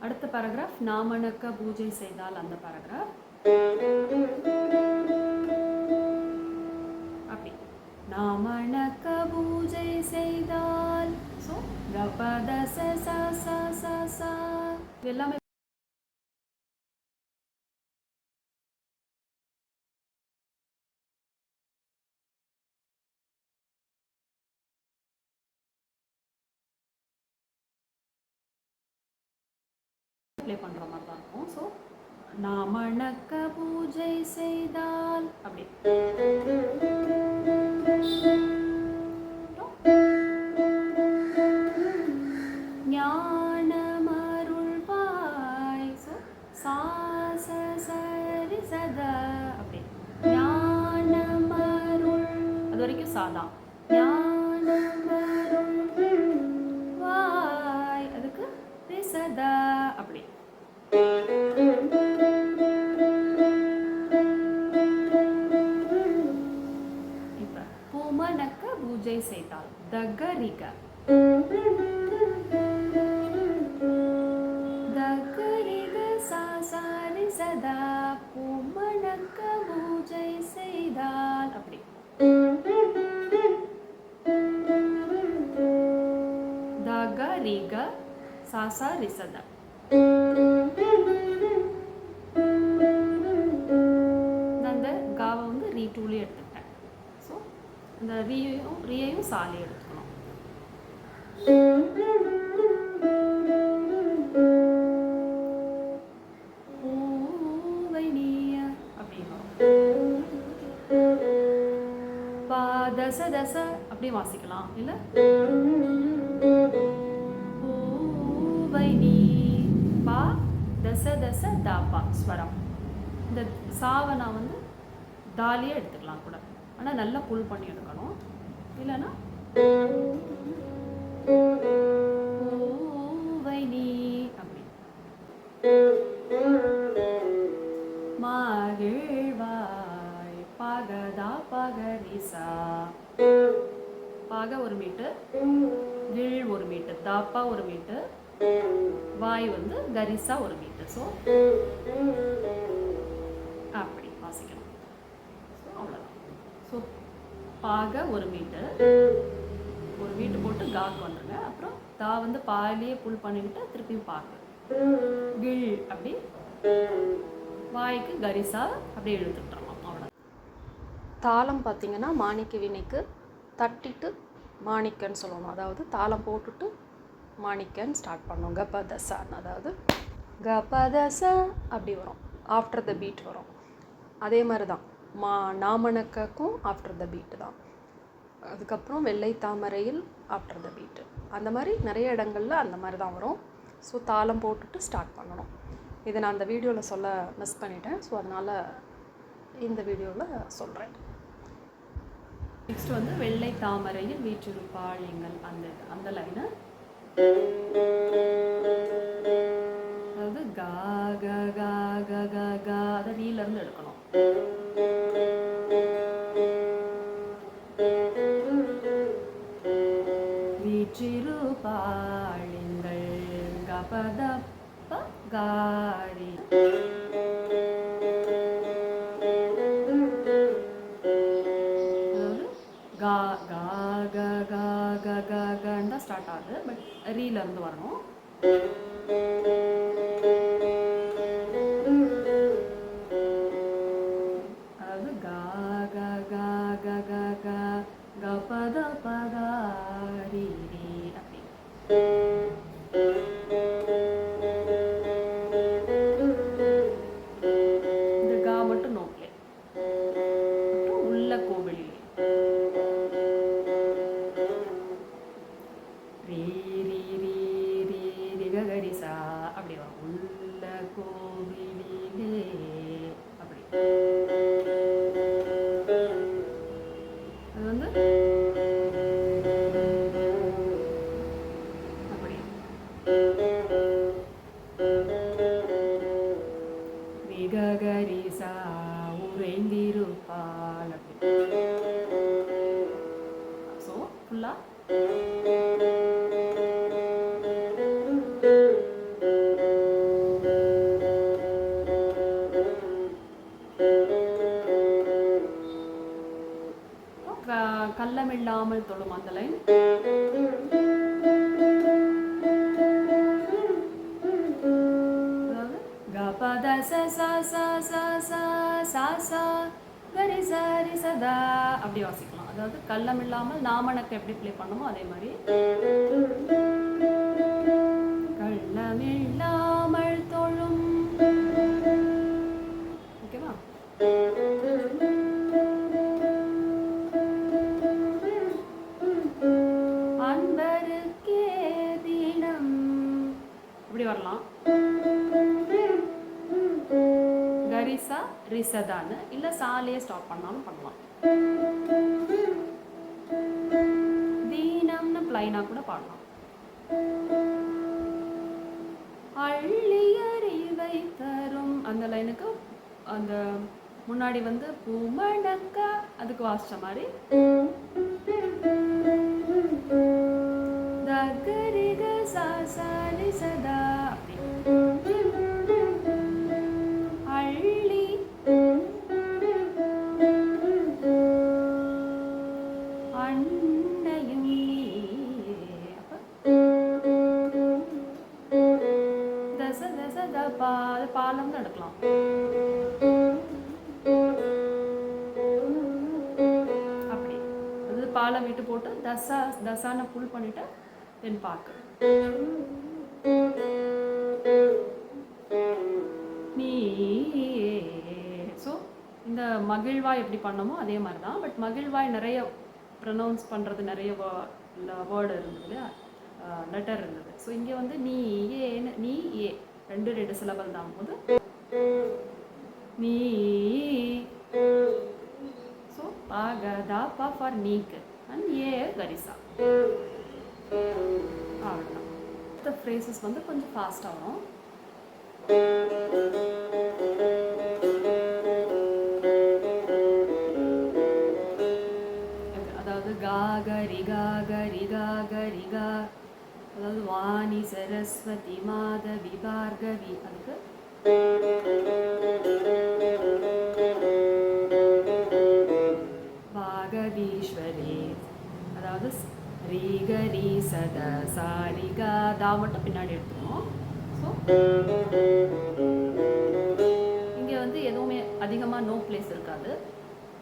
அடுத்த பேராகிராஃப் நாமணக்க பூஜை செய்தால் அந்த பேராகிராஃப் அப்படி. நாமணக்க பூஜை செய்தால் ஸோ கபத ச ச ச ச ச எல்லாமே அப்ளை பண்ணுற மாதிரி தான் இருக்கும் ஸோ நாமணக்க பூஜை செய்தால் அப்படி. அப்படி. அது வரைக்கும் சாதான் ஞானமருள் இப்ப பூமணக்க பூஜை செய்தால் தகரிக தகரிக சாசாரி சதா பூமணக்க பூஜை செய்தால் அப்படி தகரிக சாசா ரீயையும் சாலி எடுத்துக்கணும். தச தச அப்படியே வாசிக்கலாம். இல்லை? பா தச தச தாப்பா ஸ்வரம். இந்த சாவை நான் வந்து தாலியே எடுத்துக்கலாம் கூட. ஆனால் நல்லா புல் பண்ணி எடுக்கணும். இல்லைன்னா? பூவை மகிழ்வாய் பகதா பகரிசா. பாக ஒரு மீட்டு கிழ் ஒரு மீட்டு தாப்பா ஒரு மீட்டு வாய் வந்து கரிசா ஒரு மீட்டு. ஸோ அப்படி வாசிக்கணும் ஸோ அவ்வளோதான் ஸோ பாக ஒரு மீட்டர். ஒரு மீட்டு போட்டு காக்கு வந்துருங்க. அப்புறம் தா வந்து பாலையே புல் பண்ணிக்கிட்டு திருப்பியும் பாக்கு. கிழ் அப்படி. வாய்க்கு கரிசா அப்படியே இழுத்துட்டுறலாம் அவ்வளோ தாளம் பார்த்திங்கன்னா மாணிக்க வினைக்கு தட்டிட்டு மாணிக்கன்னு சொல்லணும் அதாவது தாளம் போட்டுட்டு மாணிக்கன்னு ஸ்டார்ட் பண்ணோம் கபதசான்னு அதாவது கபதச அப்படி வரும். ஆஃப்டர் த பீட் வரும். அதே மாதிரி தான் மா நாமணக்கக்கும் ஆஃப்டர் த பீட்டு தான். அதுக்கப்புறம் வெள்ளை தாமரையில் ஆஃப்டர் த பீட்டு அந்த மாதிரி நிறைய இடங்களில் அந்த மாதிரி தான் வரும். ஸோ தாளம் போட்டுட்டு ஸ்டார்ட் பண்ணணும். இதை நான் அந்த வீடியோவில் சொல்ல மிஸ் பண்ணிட்டேன். ஸோ அதனால் இந்த வீடியோவில் சொல்கிறேன் நெக்ஸ்ட் வந்து வெள்ளை தாமரையில் வீற்றிருப்பாள் எங்கள் அந்த அந்த லைனு அதாவது கா க கா க க கா அதை நீலேருந்து எடுக்கணும். பட் ரீல இருந்து வரணும். இல்லாமல் தொழும் அந்த லைன் ச ச ச ச ச ச ச கரி சரி சதா அப்படி வாசிக்கலாம். அதாவது கள்ளம் இல்லாமல் நாமனக்கு எப்படி ப்ளே பண்ணமோ அதே மாதிரி. கள்ளமில்லா இப்படி வரலாம்? கரிசா ரிசதான்னு. இல்லை சாலையே ஸ்டாப் பண்ணாலும் பண்ணலாம். தீனம்னு பிளைனாக கூட பாடலாம். அள்ளியறிவை தரும் அந்த லைனுக்கு அந்த முன்னாடி வந்து பூமணக்கா அதுக்கு வாசிச்ச மாதிரி. தகரிக சாசாலி சதா அள்ளி. அன்னையும் தச தச த பா பாலம் நடக்கலாம். அப்படி. அது பாலம் விட்டு போட்டு தசா தசான புல் பண்ணிட்டு தென் பாக்கு நீ ஸோ இந்த மகிழ்வாய் எப்படி பண்ணமோ அதே மாதிரி தான் பட் மகிழ்வாய் நிறைய ப்ரொனவுன்ஸ் பண்ணுறது நிறைய வேர்டு இருந்தது இல்லையா? லெட்டர் இருந்தது. ஸோ இங்கே வந்து நீ ஏன்னு நீ ஏ ரெண்டு ரெண்டு சிலபல் தான். போது நீ ஸோ பாக தா பா ஃபார் நீக்கு. அண்ட் ஏ கரிசா. அவ்வளோதான் அடுத்த ஃப்ரேசஸ் வந்து கொஞ்சம் ஃபாஸ்ட்டாக வரும் அதாவது கா கரி கா கரி கா கரி கா. அதாவது வாணி சரஸ்வதி மாதவி பார்கவி. அதுக்கு பாகவீஸ்வரே. அதாவது ரி கரி சத சாரி கதா மட்டும் பின்னாடி எடுத்துக்கணும் இங்கே வந்து எதுவுமே அதிகமாக நோ பிளேஸ் இருக்காது.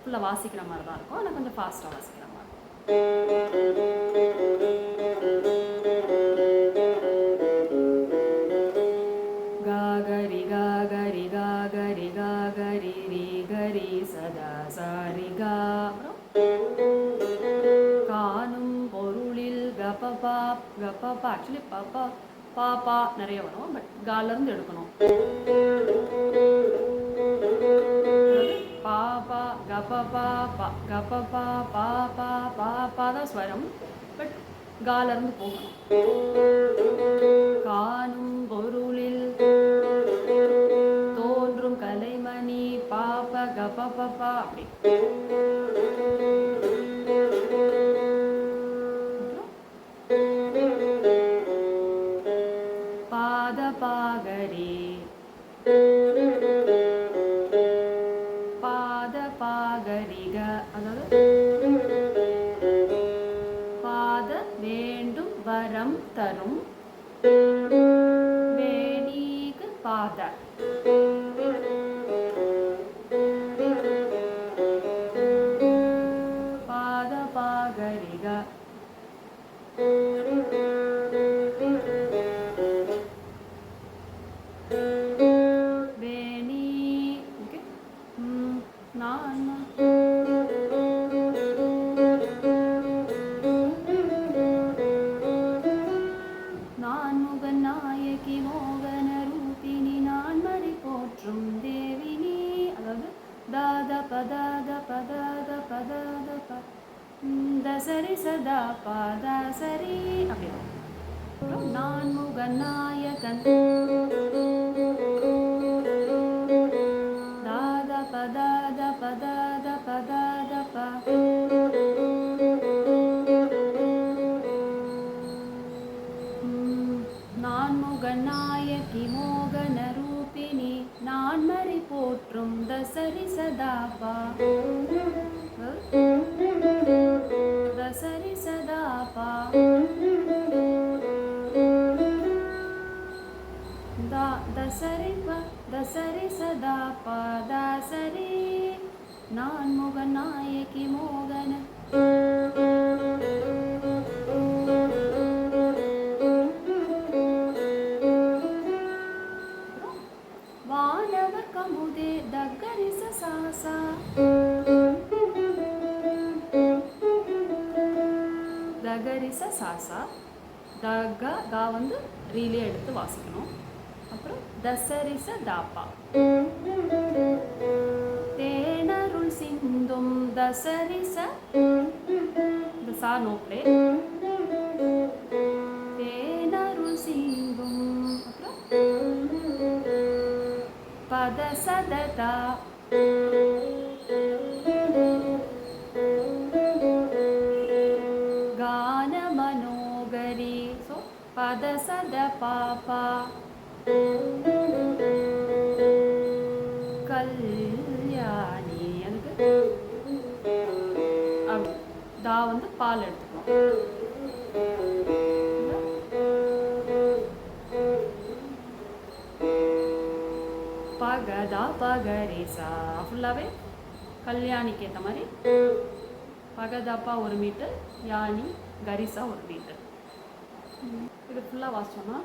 ஃபுல்லாக வாசிக்கிற மாதிரி தான் இருக்கும். ஆனால் கொஞ்சம் ஃபாஸ்ட்டாக வாசிக்கிற மாதிரி காகரி காகரி ரி காகரி ரி கரி சதா சாரி கா அப்புறம் கபபா கபபா ஆக்சுவலி பா. பா நிறைய வரும். பட் காலேருந்து எடுக்கணும். பா பா கப பா கபபா பாப்பா பாப்பா தான் ஸ்வரம். பட் காலேருந்து போகணும். காணும் பொருளில் தோன்றும் கலைமணி. பாப்ப கபபபா அப்படி. பாகரிக அதாவது பாத வேண்டும் வரம் தரும் தாத பதாத பதாத பதாத ப ம், தசரி சதா பாதா சரி அப்படி வரும். நான் முகன் நாயகன் தாத பதாத பதாத பதாத ப நான் முகநாயகி மோகன சிறப்பினி நான்மறை போற்றும் தசரி சதாபா. தசரி சதாபா. தசரி दसरि सदा दसरि दसरि நான் முகநாயகி மோகன. சாசா தக கா வந்து ரீலே எடுத்து வாசிக்கணும். அப்புறம் தசரிச தாப்பா. தேனருள் சிந்தும் தசரிச இந்த சா நோப்ளே தேனருள் சிந்தும் அப்புறம் பத பத சத பாபா கல்யாணி அதுக்கு அப்படி தா வந்து பால் எடுத்துக்கணும் பகதா பகரேசா. ஃபுல்லாகவே கல்யாணிக்கு ஏற்ற மாதிரி. பகதாப்பா ஒரு மீட்டர் யானி கரிசா ஒரு மீட்டர். இது ஃபுல்லாக வாசிச்சோம்னா?